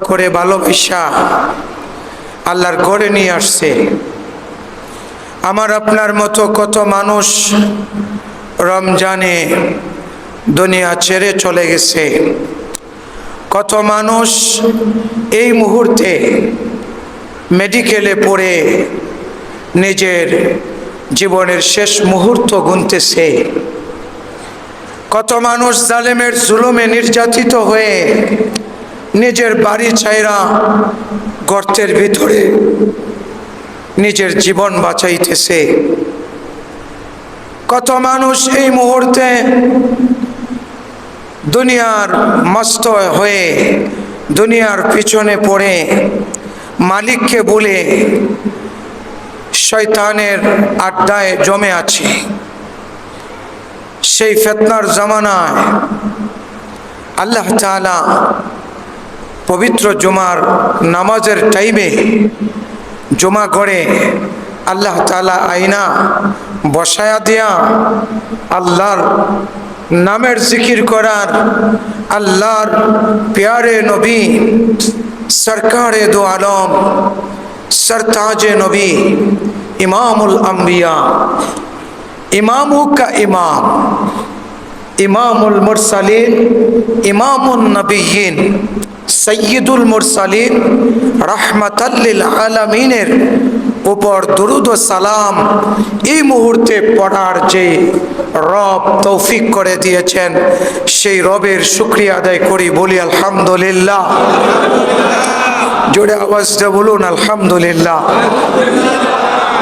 করে ভালোবাসা আল্লাহর ঘরে নিয়ে আসছে। আমার আপনার মতো কত মানুষ রমজানে দুনিয়া ছেড়ে চলে গেছে। কত মানুষ এই মুহূর্তে মেডিকেলে পড়ে নিজের জীবনের শেষ মুহূর্ত গুনতেছে। কত মানুষ জালেমের জুলুমে নির্যাতিত হয়ে নিজের বাড়ি ছাইরা গর্তের ভিতরে নিজের জীবন বাঁচাইতেছে। কত মানুষ এই মুহূর্তে দুনিয়ার মস্ত হয়ে, দুনিয়ার পিছনে পড়ে, মালিককে বলে শয়তানের আড্ডায় জমে আছে। সেই ফেতনার জামানায় আল্লাহ তাআলা পবিত্র জুমার নামাজের টাইমে জমা করে আল্লাহ তালা আইনা বসায়া দিয়া আল্লাহর নামের জিকির করার, আল্লাহর প্যারে নবী, সরকারে দো আলম, সরতাজে নবী, ইমামুল আম্বিয়া, ইমামু কা ইমাম, ইমামুল মুরসালিন ইমামুল নবীন সৈয়দুল মুরসালিন রহমতাল্লিল আলমিনের উপর দুরুদ সালাম এই মুহূর্তে পড়ার যে রব তৌফিক করে দিয়েছেন, সেই রবের শুক্রিয়া আদায় করি, বলি আলহামদুলিল্লাহ। জোরে আওয়াজটা বলুন, আলহামদুলিল্লাহ।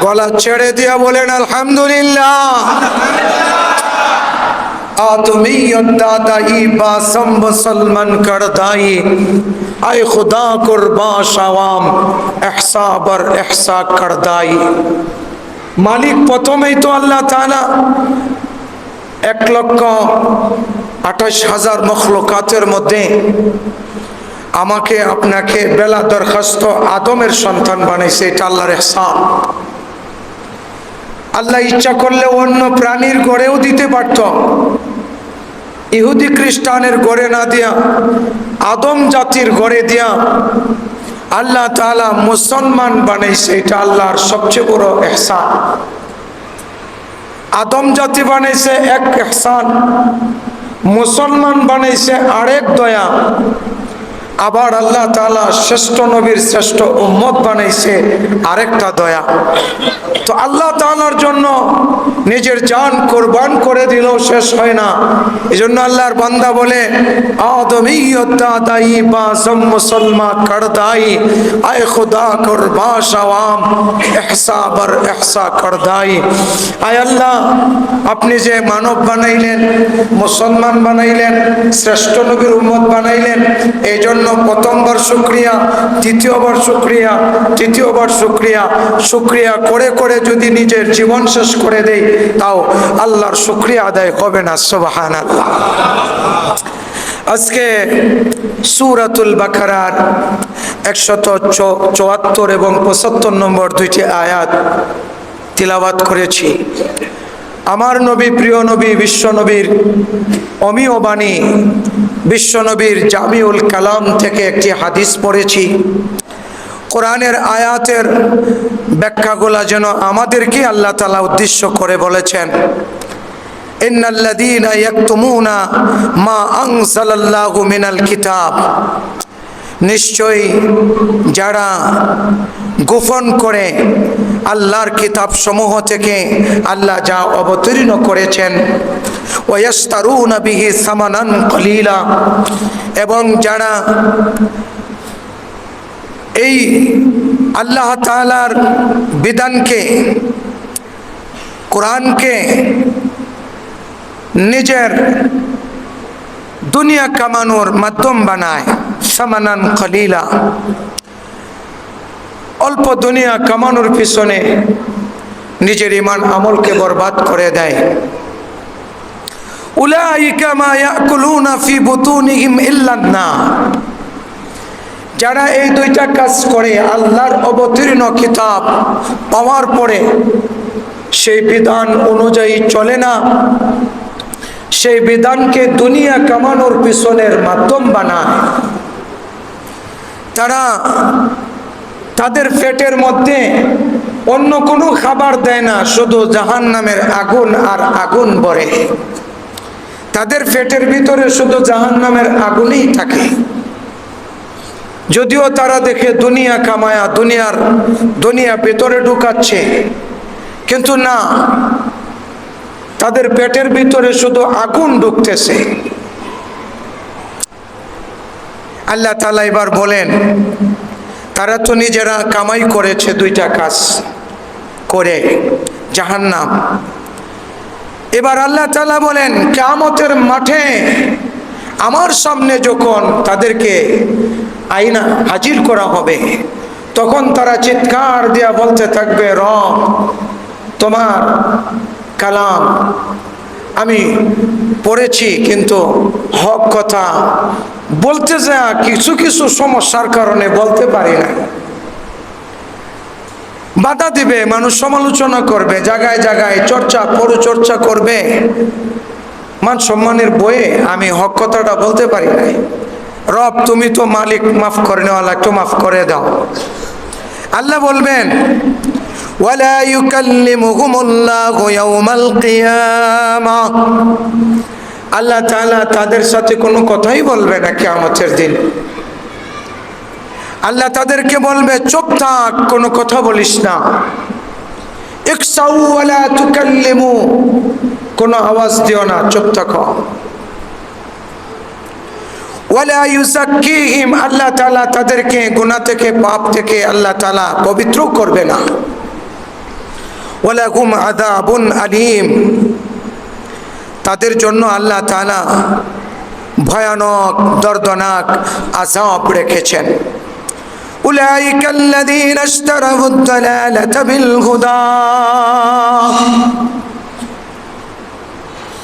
গলা ছেড়ে দিয়া বলেন, আলহামদুলিল্লাহ। آدمیت باسم مسلمن کردائی اے خدا কুরবা عوام احسا بر احسا کردائی মালিক প্রথমেই তো আল্লাহ তালা এক লক্ষ আঠাশ হাজার মখলকাতের মধ্যে আমাকে আপনাকে বেলা দরখাস্ত আদমের সন্তান বানাইছে, এটা আল্লাহর এহসান। আল্লাহ ইচ্ছা করলে অন্য প্রাণীর গড়েও দিতে পারত। ইহুদি খ্রিস্টানের গড়ে না দিয়া, আদম জাতির গড়ে দিয়া আল্লাহ তালা মুসলমান বানাইছে, এটা আল্লাহর সবচেয়ে বড় এহসান আদম জাতি বানাইছে এক এহসান মুসলমান বানাইছে আরেক দয়া। আবার আল্লাহ তালা শ্রেষ্ঠ নবীর শ্রেষ্ঠ উম্মত বানাইছে আরেকটা দয়া। তো আল্লাহ তালার জন্য নিজের জান কোরবান করে দিলেও শেষ হয় না। এই জন্য আল্লাহর বান্দা বলে আপনি যে মানব বানাইলেন, মুসলমান বানাইলেন, শ্রেষ্ঠ নবীর উম্মত বানাইলেন, এই জন্য প্রথমবার শুক্রিয়া দ্বিতীয়বার শুক্রিয়া, তৃতীয়বার শুক্রিয়া। শুক্রিয়া করে করে যদি নিজের জীবন শেষ করে দেই, তাও আল্লাহর শুক্রিয়া আদায় হবে না সোবাহান আল্লাহ আজকে সুরাতুল বাকারার একশত চুয়াত্তর এবং পঁচাত্তর নম্বর দুইটি আয়াত তিলাবাত করেছি। আমার নবী, প্রিয় নবী, বিশ্ব নবীর অমীয় বাণী, বিশ্ব নবীর জামিউল কালাম থেকে একটি হাদিস পড়েছি। কোরআনের আয়াতের ব্যাখ্যাগুলা যেন আমাদেরকে আল্লাহ তালা উদ্দেশ্য করে বলেছেন। ইন্নাল্লাযীনা ইয়াকতুমুনা মা আনজালাল্লাহু মিনাল কিতাব। নিশ্চয়ই যারা গোপন করে আল্লাহর কিতাব সমূহ থেকে আল্লাহ যা অবতীর্ণ করেছেন, ওয়াস্তারুনা বিহি সামানান কলিলা, এবং যারা এই আল্লাহ তাআলার বিধানকে, কোরআনকে নিজের দুনিয়া কামানোর মাধ্যম বানায়। সামানান খলিলা। অল্প দুনিয়া কামানোর পিছনে নিজের ইমান আমলকে বরবাদ করে দেয়। যারা এই দুইটা কাজ করে, আল্লাহর অবতীর্ণ কিতাব পাওয়ার পরে সেই বিধান অনুযায়ী চলে না, সেই বিধানকে দুনিয়া কামানোর পিছনের মাধ্যম বানায়। তারা তাদের পেটের মধ্যে অন্য কোনো খাবার দেয় না, শুধু জাহান নামের আগুন আর আগুন ভরে। তাদের পেটের ভিতরে শুধু জাহান নামের আগুনই থাকে। যদিও তারা দেখে দুনিয়া কামায়া, দুনিয়ার, দুনিয়া ভেতরে ঢুকাচ্ছে, কিন্তু না, তাদের পেটের ভিতরে শুধু আগুন ঢুকতেছে। আল্লাহ তালা এবার বলেন, তারা তো নিজেরা কামাই করেছে দুইটা কাজ করে, জাহান্নাম। এবার আল্লাহ তালা বলেন কেমতের মাঠে আমার সামনে যখন তাদেরকে আইনা হাজির করা হবে, তখন তারা চিৎকার দিয়া বলতে থাকবে র তোমার কালাম আমি পড়েছি, কিন্তু হক কথা বলতে যা, কিছু কিছু সমস্যার কারণে বলতে পারি না। বাধা দিবে, মানুষ সমালোচনা করবে, জায়গায় জায়গায় চর্চা, পরচর্চা করবে। মান সম্মানের বইয়ে আমি হক কথাটা বলতে পারি নাই। রব, তুমি তো মালিক, মাফ করে নেওয়ালা একটু মাফ করে দাও। আল্লাহ বলবেন, ওয়ালা ইউকাল্লিমুহুমুল্লাহু ইয়াউমাল কিয়ামাহ আল্লাহ তাআলা তাদের সাথে কোনো কথাই বলবে না কিয়ামতের দিন। আল্লাহ তাদেরকে বলবে, চুপ থাক, কোনো কথা বলিস না। কোনো আওয়াজ দিও না, চুপ থাকো। আল্লাহ তাআলা তাদেরকে গুনাহ থেকে, পাপ থেকে আল্লাহ তাআলা পবিত্র করবে না। আযাবুন আলীম। তাদের জন্য আল্লাহ তাআলা ভয়ানক দর্দনাক আযাব রেখেছেন أولئك الذين اشتروا الضلالة بالهدى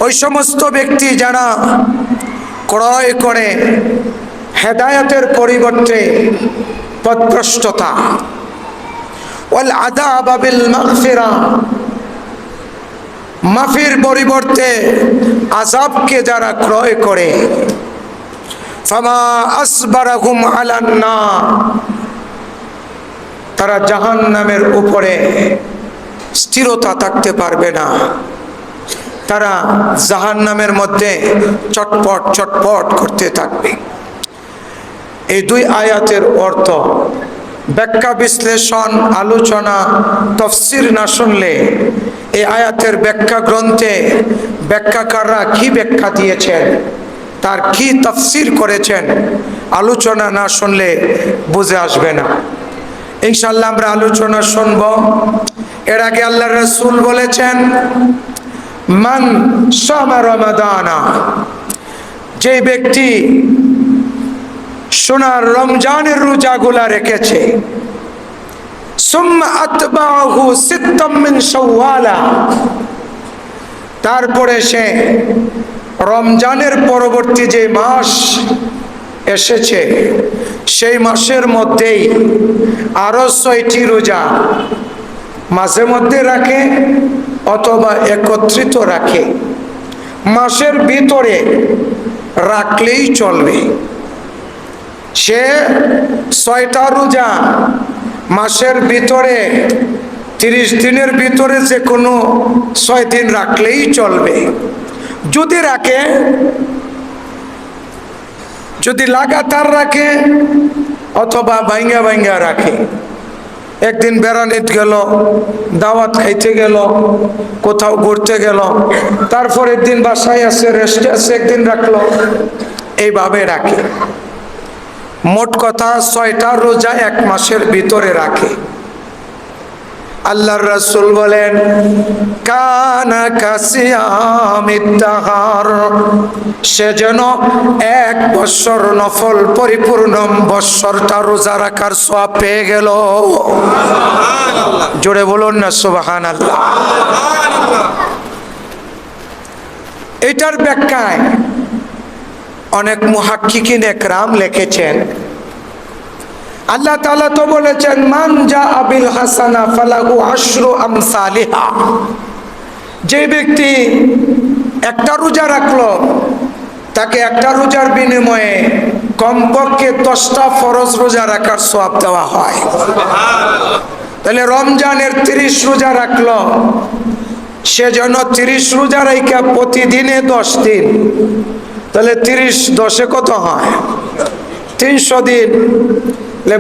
ওই সমস্ত ব্যক্তি যারা ক্রয় করে হেদায়তের পরিবর্তে পদভ্রষ্টতা ওয়াল আদাব বিল মাগফিরা মাফির পরিবর্তে আজাবকে যারা ক্রয় করে তারা জাহান নামের উপরে স্থিরতা থাকতে পারবে না। তারা জাহান নামের মধ্যে চটপট চটপট করতে থাকবে। এই দুই আয়াতের অর্থ, ব্যাখ্যা বিশ্লেষণ, আলোচনা, তফসির না শুনলে এই আয়াতের ব্যাখ্যা গ্রন্থে ব্যাখ্যাকাররা কি ব্যাখ্যা দিয়েছেন? তার কি তফসির করেছেন? আলোচনা না শুনলে বুঝে আসবে না। ইনশাল্লাহ আমরা আলোচনা শুনব। এর আগে আল্লাহ রসুল বলেছেন, মান সামা রমাদানা যে ব্যক্তি সোনার রমজানের রোজাগুলা রেখেছে তারপরে সে রমজানের পরবর্তী যে মাস এসেছে, সেই মাসের মধ্যেই আরও ছয়টি রোজা মাঝে মধ্যে রাখে অথবা একত্রিত রাখে। মাসের ভিতরে রাখলেই চলবে। সে ছয়টা রোজা মাসের ভিতরে, তিরিশ দিনের ভিতরে যে কোনো ছয় দিন রাখলেই চলবে। যদি রাখে, যদি লাগাতার রাখে অথবা ভাঙ্গা ভাঙ্গা রাখে, একদিন বেড়ানিত গেল, দাওয়াত খাইতে গেল, কোথাও ঘুরতে গেল, তারপরের দিন বাসায় আছে রেস্টে আছে, একদিন রাখল, এইভাবে রাখে। মোট কথা ছয়টা রোজা এক মাসের ভিতরে রাখে। আল্লাহর রাসূল বলেন কানা কাসিয়ামিত্তাহার সে যেন এক বৎসর নফল পরিপূর্ণ বৎসরটা রোজা রাখার সওয়াব পেয়ে গেল। জোরে বলুন না সুবহানাল্লাহ। এটার ব্যাখ্যায় অনেক মুহাক্কিকিন একরাম লিখেছেন আল্লাহ তাআলা তো বলেছেন, মান যা আবিল হাসানা ফালাহু আশরু আমসালিহা। যে ব্যক্তি একটা রোজা রাখল, তাকে একটা রোজার বিনিময়ে কমপক্ষে দশটা ফরজ রোজা রাখার সব দেওয়া হয়। তাহলে রমজানের তিরিশ রোজা রাখল সেজন্য তিরিশ রোজা রেখা প্রতিদিনে দশ দিন, তাহলে তিরিশ দশে কত হয়? তিনশো দিন।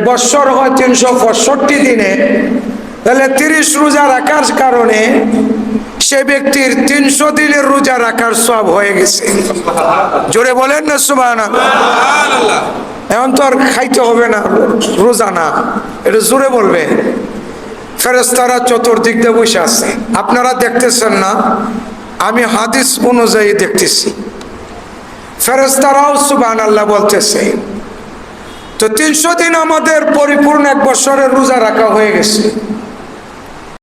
বৎসর হয় তিনশো পঁয়ষট্টি দিনে তাহলে তিরিশ রোজা রাখার কারণে সে ব্যক্তির তিনশো দিনের রোজা রাখার সব হয়ে গেছে। জোরে বলেন না সুবাহ এখন তো আর খাইতে হবে না রোজা না। এটা জোরে বলবে। ফেরেস্তারা চতুর্দিক দিয়ে বসে আছে। আপনারা দেখতেছেন না আমি হাদিস অনুযায়ী দেখতেছি। ফেরেস্তারাও সুবান আল্লাহ বলতেছে। তো তিনশো দিন আমাদের পরিপূর্ণ এক বছরের রোজা রাখা হয়ে গেছে।